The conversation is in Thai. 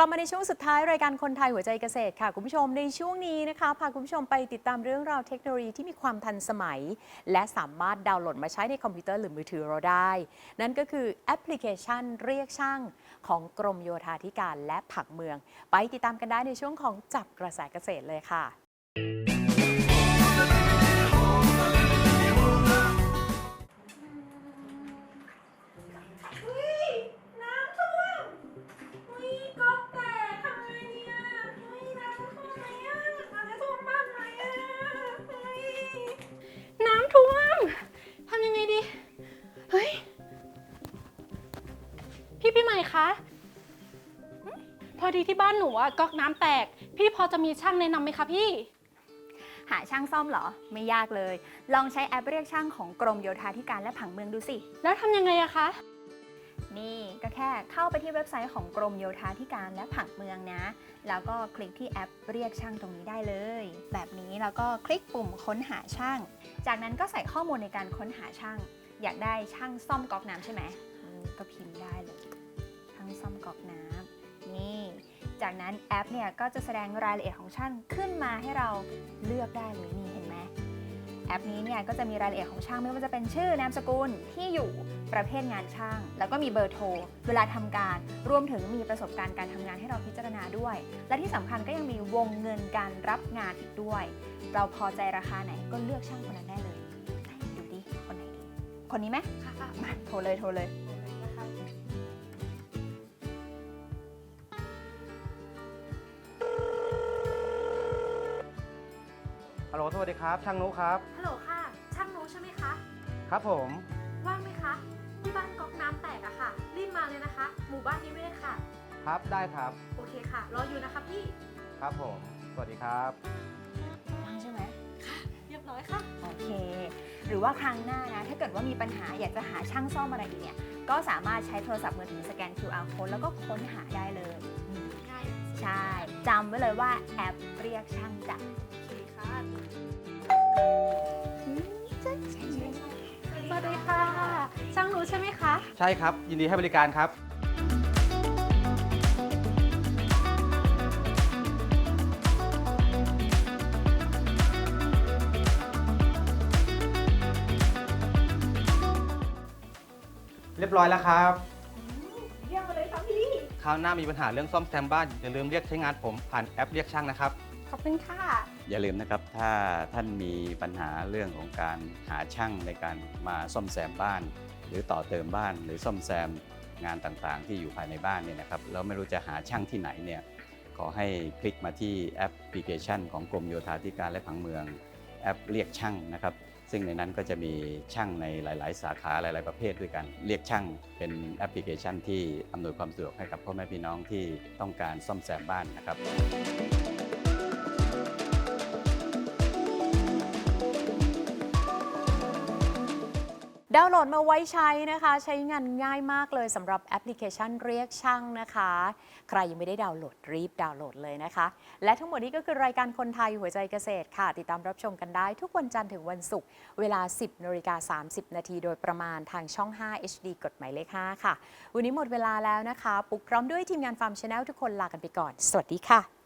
กลับมาในช่วงสุดท้ายรายการคนไทยหัวใจเกษตรค่ะ คุณผู้ชมในช่วงนี้นะคะพาคุณผู้ชมไปติดตามเรื่องราวเทคโนโลยีที่มีความทันสมัย และสามารถดาวน์โหลดมาใช้ในคอมพิวเตอร์หรือมือถือเราได้ นั่นก็คือแอปพลิเคชันเรียกช่างของกรมโยธาธิการและผังเมือง ไปติดตามกันได้ในช่วงของจับกระแสเกษตรเลยค่ะ พี่พี่ใหม่คะหึพอดีที่บ้านหนูอะก๊อกน้ำแตก พี่พอจะมีช่างแนะนำไหมคะพี่ หาช่างซ่อมเหรอ ไม่ยากเลย ลองใช้แอปเรียกช่างของกรมโยธาธิการและผังเมืองดูสิ แล้วทำยังไงอะคะ นี่ก็แค่เข้าไปที่เว็บไซต์ของกรมโยธาธิการและผังเมืองนะ แล้วก็คลิกที่แอปเรียกช่างตรงนี้ได้เลย แบบนี้แล้วก็คลิกปุ่มค้นหาช่าง จากนั้นก็ใส่ข้อมูลในการค้นหาช่าง อยากได้ช่างซ่อมก๊อกน้ำใช่ไหมอืมก็พิมพ์ได้เลย ช่างซ่อมก๊อกน้ำนี่ จากนั้นแอปเนี่ยก็จะแสดงรายละเอียดของช่างขึ้นมาให้เราเลือกได้เลยนี่เห็นไหมแอปนี้เนี่ยก็จะมีรายละเอียดของช่างไม่ว่าจะเป็นชื่อนามสกุลที่อยู่ประเภทงานช่าง แล้วก็มีเบอร์โทร เวลาทำการรวมถึงมีประสบการณ์การทำงานให้เราพิจารณาด้วย และที่สำคัญก็ยังมีวงเงินการรับงานอีกด้วย เราพอใจราคาไหนก็เลือกช่างคนนั้นได้เลยดูดิคนไหนดีคนนี้ไหมค่ะค่ะมาโทรเลยโทรเลย ฮัลโหลสวัสดีครับ ช่างนุครับ ฮัลโหลค่ะ ช่างหนูใช่ไหมคะ ครับผม ว่างไหมคะ ที่บ้านก๊อกน้ำแตกอะค่ะ รีบมาเลยนะคะ หมู่บ้านนิเวศค่ะ ครับได้ครับ โอเคค่ะ รออยู่นะคะพี่ ครับผม สวัสดีครับว่างใช่ไหมเรียบร้อยค่ะ โอเค หรือว่าครั้งหน้านะ ถ้าเกิดว่ามีปัญหาอยากจะหาช่างซ่อมอะไรอีกเนี่ย ก็สามารถใช้โทรศัพท์มือถือสแกน QR code แล้วก็ค้นหาได้เลยอืมง่าย ใช่จำไว้เลยว่าแอปเรียกช่างจ้ะโอเคค่ะใช่ใช่ใช่ สวัสดีค่ะช่างหนูใช่ไหมคะ ใช่ครับ ยินดีให้บริการครับ เรียบร้อยแล้วครับ เยี่ยมเลยค่ะพี่ คราวหน้ามีปัญหาเรื่องซ่อมแซมบ้านอย่าลืมเรียกใช้งานผมผ่านแอปเรียกช่างนะครับ ขอบคุณค่ะ อย่าลืมนะครับถ้าท่านมีปัญหาเรื่องของการหาช่างในการมาซ่อมแซมบ้าน หรือต่อเติมบ้าน หรือซ่อมแซมงานต่างๆ ที่อยู่ภายในบ้านเนี่ยนะครับแล้วไม่รู้จะหาช่างที่ไหนเนี่ยขอให้คลิกมาที่แอปพลิเคชัน ของกรมโยธาธิการและผังเมืองแอปเรียกช่างนะครับ ซึ่งในนั้นก็จะมีช่างในหลาย ๆ สาขาหลาย ๆ ประเภทด้วยกัน เรียกช่างเป็นแอปพลิเคชันที่อำนวยความสะดวกให้กับพ่อแม่พี่น้องที่ต้องการซ่อมแซมบ้านนะครับ ดาวน์โหลดมาไว้ใช้นะคะ ใช้งานง่ายมากเลยสำหรับแอปพลิเคชันเรียกช่างนะคะ ใครยังไม่ได้ดาวน์โหลดรีบดาวน์โหลดเลยนะคะ และทั้งหมดนี้ก็คือรายการคนไทยหัวใจเกษตรค่ะ ติดตามรับชมกันได้ทุกวันจันทร์ถึงวันศุกร์เวลา 10นาฬิกา30 นาทีโดยประมาณทางช่อง 5 HD กฎหมายเลข 5 ค่ะ วันนี้หมดเวลาแล้วนะคะ ปุกพร้อมด้วยทีมงานฟาร์มชาแนลทุกคนลากันไปก่อน สวัสดีค่ะ